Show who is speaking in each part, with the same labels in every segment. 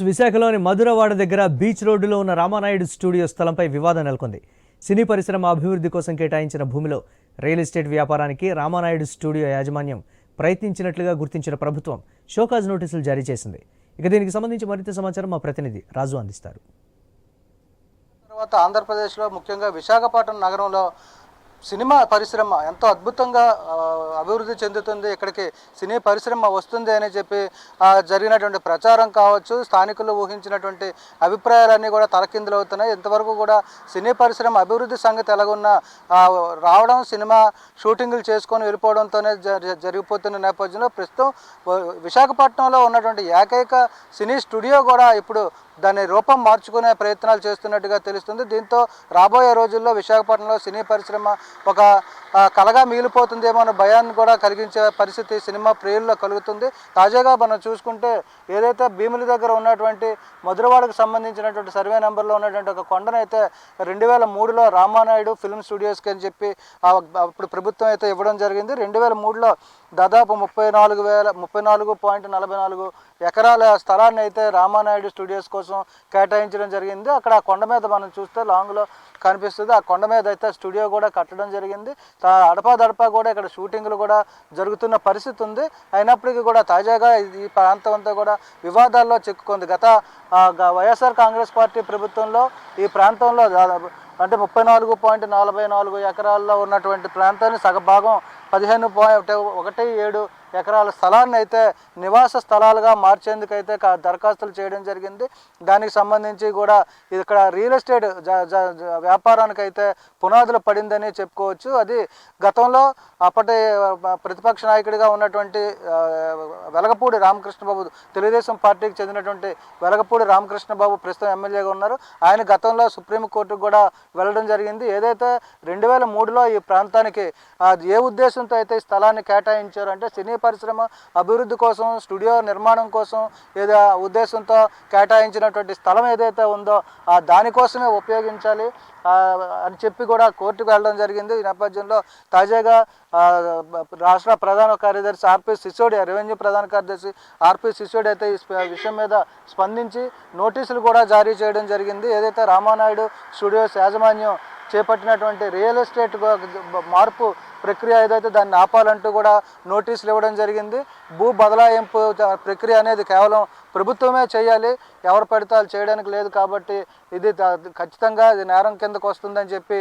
Speaker 1: విశాఖలోని మధురవాడ దగ్గర బీచ్ రోడ్డులో ఉన్న రామానాయుడు స్టూడియో స్థలంపై వివాదం నెలకొంది. సినీ పరిశ్రమ అభివృద్ధి కోసం కేటాయించిన భూమిలో రియల్ ఎస్టేట్ వ్యాపారానికి రామానాయుడు స్టూడియో యాజమాన్యం ప్రయత్నించినట్లుగా గుర్తించిన ప్రభుత్వం షోకాజ్ నోటీసులు జారీ చేసింది. ఇక దీనికి సంబంధించి మరింత సమాచారం మా ప్రతినిధి రాజు అందిస్తారు.
Speaker 2: తర్వాత ఆంధ్రప్రదేశ్లో ముఖ్యంగా విశాఖపట్నం నగరంలో సినిమా పరిశ్రమ ఎంతో అద్భుతంగా అభివృద్ధి చెందుతుంది. ఇక్కడికి సినీ పరిశ్రమ వస్తుంది అని చెప్పి జరిగినటువంటి ప్రచారం కావచ్చు స్థానికులు ఊహించినటువంటి అభిప్రాయాలన్నీ కూడా తలకిందులు అవుతున్నాయి. ఇంతవరకు కూడా సినీ పరిశ్రమ అభివృద్ధి సంగతి ఎలాగున్నా రావడం సినిమా షూటింగ్లు చేసుకొని వెళ్ళిపోవడంతోనే జరిగిపోతున్న నేపథ్యంలో ప్రస్తుతం విశాఖపట్నంలో ఉన్నటువంటి ఏకైక సినీ స్టూడియో కూడా ఇప్పుడు దాని రూపం మార్చుకునే ప్రయత్నాలు చేస్తున్నట్టుగా తెలుస్తుంది. దీంతో రాబోయే రోజుల్లో విశాఖపట్నంలో సినీ పరిశ్రమ ఒక కలగా మిగిలిపోతుందేమో అనే భయాన్ని కూడా కలిగించే పరిస్థితి సినిమా ప్రియుల్లో కలుగుతుంది. తాజాగా మనం చూసుకుంటే ఏదైతే భీముల దగ్గర ఉన్నటువంటి మధురవాడకు సంబంధించినటువంటి సర్వే నెంబర్లో ఉన్నటువంటి ఒక కొండనైతే రెండు వేల మూడులో రామానాయుడు ఫిల్మ్ స్టూడియోస్కి అని చెప్పి అప్పుడు ప్రభుత్వం అయితే ఇవ్వడం జరిగింది. రెండు వేల మూడులో దాదాపు ముప్పై నాలుగు వేల ముప్పై నాలుగు పాయింట్ నలభై నాలుగు ఎకరాల స్థలాన్ని అయితే రామానాయుడు స్టూడియోస్ కోసం కేటాయించడం జరిగింది. అక్కడ ఆ కొండ మీద మనం చూస్తే లాంగ్లో కనిపిస్తుంది. ఆ కొండ మీద అయితే స్టూడియో కూడా కట్టడం జరిగింది. అడపా దడపా కూడా ఇక్కడ షూటింగ్లు కూడా జరుగుతున్న పరిస్థితి ఉంది. అయినప్పటికీ కూడా తాజాగా ఈ ప్రాంతం అంతా కూడా వివాదాల్లో చిక్కుకుంది. గత వైఎస్ఆర్ కాంగ్రెస్ పార్టీ ప్రభుత్వంలో ఈ ప్రాంతంలో దాదాపు అంటే ముప్పై నాలుగు పాయింట్ నలభై నాలుగు ఎకరాల్లో ఉన్నటువంటి ప్రాంతాన్ని సగభాగం పదిహేను పాయింట్ ఒకటి ఏడు ఎకరాల స్థలాన్ని అయితే నివాస స్థలాలుగా మార్చేందుకైతే క- దరఖాస్తులు చేయడం జరిగింది. దానికి సంబంధించి కూడా ఇక్కడ రియల్ ఎస్టేట్ జ- వ్యాపారానికైతే పునాదులు పడిందని చెప్పుకోవచ్చు. అది గతంలో అప్పటి ప్రతిపక్ష నాయకుడిగా ఉన్నటువంటి వెలగపూడి రామకృష్ణబాబు తెలుగుదేశం పార్టీకి చెందినటువంటి వెలగపూడి రామకృష్ణబాబు ప్రస్తుతం ఎమ్మెల్యేగా ఉన్నారు. ఆయన గతంలో సుప్రీంకోర్టుకు కూడా వెళ్ళడం జరిగింది. ఏదైతే రెండు వేల మూడులో ఈ ప్రాంతానికి ఏ ఉద్దేశంతో అయితే ఈ స్థలాన్ని కేటాయించారంటే సినీ పరిశ్రమ అభివృద్ధి కోసం స్టూడియో నిర్మాణం కోసం ఏదో ఉద్దేశంతో కేటాయించినటువంటి స్థలం ఏదైతే ఉందో ఆ దానికోసమే ఉపయోగించాలి. అని చెప్పి కూడా కోర్టుకు వెళ్ళడం జరిగింది. ఈ నేపథ్యంలో తాజాగా రాష్ట్ర ప్రధాన కార్యదర్శి ఆర్పి సిసోడి రెవెన్యూ ప్రధాన కార్యదర్శి ఆర్పి సిసోడి అయితే ఈ విషయం మీద స్పందించి నోటీసులు కూడా జారీ చేయడం జరిగింది. ఏదైతే రామానాయుడు స్టూడియోస్ యాజమాన్యం చేపట్టినటువంటి రియల్ ఎస్టేట్ మార్పు ప్రక్రియ ఏదైతే దాన్ని ఆపాలంటూ కూడా నోటీసులు ఇవ్వడం జరిగింది. భూ బదలాయింపు ప్రక్రియ అనేది కేవలం ప్రభుత్వమే చేయాలి. ఎవరు పడితే చేయడానికి లేదు కాబట్టి ఇది ఖచ్చితంగా ఇది నేరం కిందకు వస్తుందని చెప్పి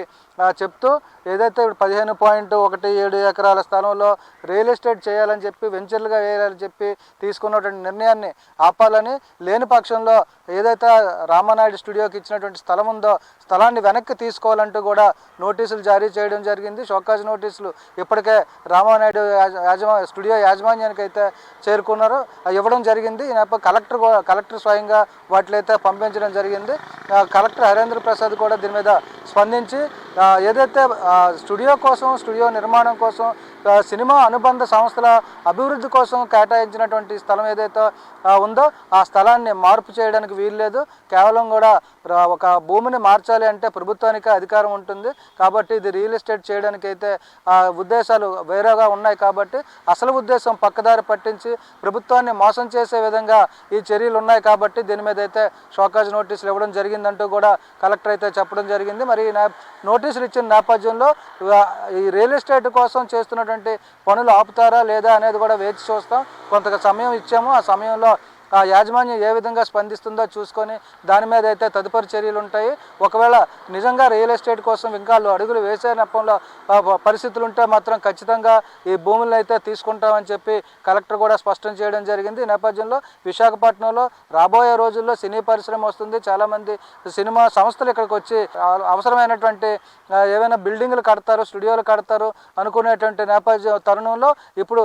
Speaker 2: చెప్తూ ఏదైతే పదిహేను పాయింట్ ఒకటి ఏడు ఎకరాల స్థలంలో రియల్ ఎస్టేట్ చేయాలని చెప్పి వెంచర్లుగా వేయాలని చెప్పి తీసుకున్నటువంటి నిర్ణయాన్ని ఆపాలని లేని పక్షంలో ఏదైతే రామానాయుడు స్టూడియోకి ఇచ్చినటువంటి స్థలం ఉందో స్థలాన్ని వెనక్కి తీసుకోవాలంటూ కూడా నోటీసులు జారీ చేయడం జరిగింది. షోకాజ్ నోటీసులు ఇప్పటికే రామానాయుడు యాజమా స్టూడియో యాజమాన్యానికి అయితే చేరుకున్నారు ఇవ్వడం జరిగింది. కలెక్టర్ కలెక్టర్ స్వయంగా వాటిలైతే పంపించడం జరిగింది. కలెక్టర్ హరేంద్ర ప్రసాద్ కూడా దీని మీద స్పందించి ఏదైతే స్టూడియో కోసం స్టూడియో నిర్మాణం కోసం సినిమా అనుబంధ సంస్థల అభివృద్ధి కోసం కేటాయించినటువంటి స్థలం ఏదైతే ఉందో ఆ స్థలాన్ని మార్పు చేయడానికి వీల్లేదు. కేవలం కూడా ఒక భూమిని మార్చాలి అంటే ప్రభుత్వానికి అధికారం ఉంటుంది. కాబట్టి ఇది రియల్ ఎస్టేట్ చేయడానికి అయితే ఆ ఉద్దేశాలు వేరేగా ఉన్నాయి కాబట్టి అసలు ఉద్దేశం పక్కదారి పట్టించి ప్రభుత్వాన్ని మోసం చేసే విధంగా ఈ చర్యలు ఉన్నాయి కాబట్టి దీని మీద అయితే షోకాజ్ నోటీసులు ఇవ్వడం జరిగిందంటూ కూడా కలెక్టర్ అయితే చెప్పడం జరిగింది. మరి నోటీసులు ఇచ్చిన నేపథ్యంలో ఈ రియల్ ఎస్టేట్ కోసం చేస్తున్నటువంటి పనులు ఆపుతారా లేదా అనేది కూడా వేచి చూస్తాం. కొంత సమయం ఇచ్చాము. ఆ సమయంలో ఆ యాజమాన్యం ఏ విధంగా స్పందిస్తుందో చూసుకొని దాని మీద అయితే తదుపరి చర్యలు ఉంటాయి. ఒకవేళ నిజంగా రియల్ ఎస్టేట్ కోసం ఇంకా అడుగులు వేసే నెపంలో పరిస్థితులు ఉంటే మాత్రం ఖచ్చితంగా ఈ భూములను అయితే తీసుకుంటామని చెప్పి కలెక్టర్ కూడా స్పష్టం చేయడం జరిగింది. ఈ నేపథ్యంలో విశాఖపట్నంలో రాబోయే రోజుల్లో సినీ పరిశ్రమ వస్తుంది. చాలామంది సినిమా సంస్థలు ఇక్కడికి వచ్చి అవసరమైనటువంటి ఏవైనా బిల్డింగ్లు కడతారు స్టూడియోలు కడతారు అనుకునేటువంటి నేపథ్య తరుణంలో ఇప్పుడు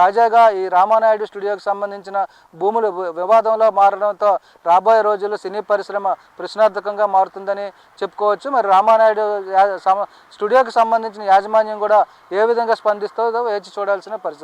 Speaker 2: తాజాగా ఈ రామానాయుడు స్టూడియోకి సంబంధించిన భూములు వి- వివాదంలో మారడంతో రాబోయే రోజుల్లో సినీ పరిశ్రమ ప్రశ్నార్థకంగా మారుతుందని చెప్పుకోవచ్చు. మరి రామానాయుడు స్టూడియోకి సంబంధించిన యాజమాన్యం కూడా ఏ విధంగా స్పందిస్తుందో వేచి చూడాల్సిన పరిస్థితి.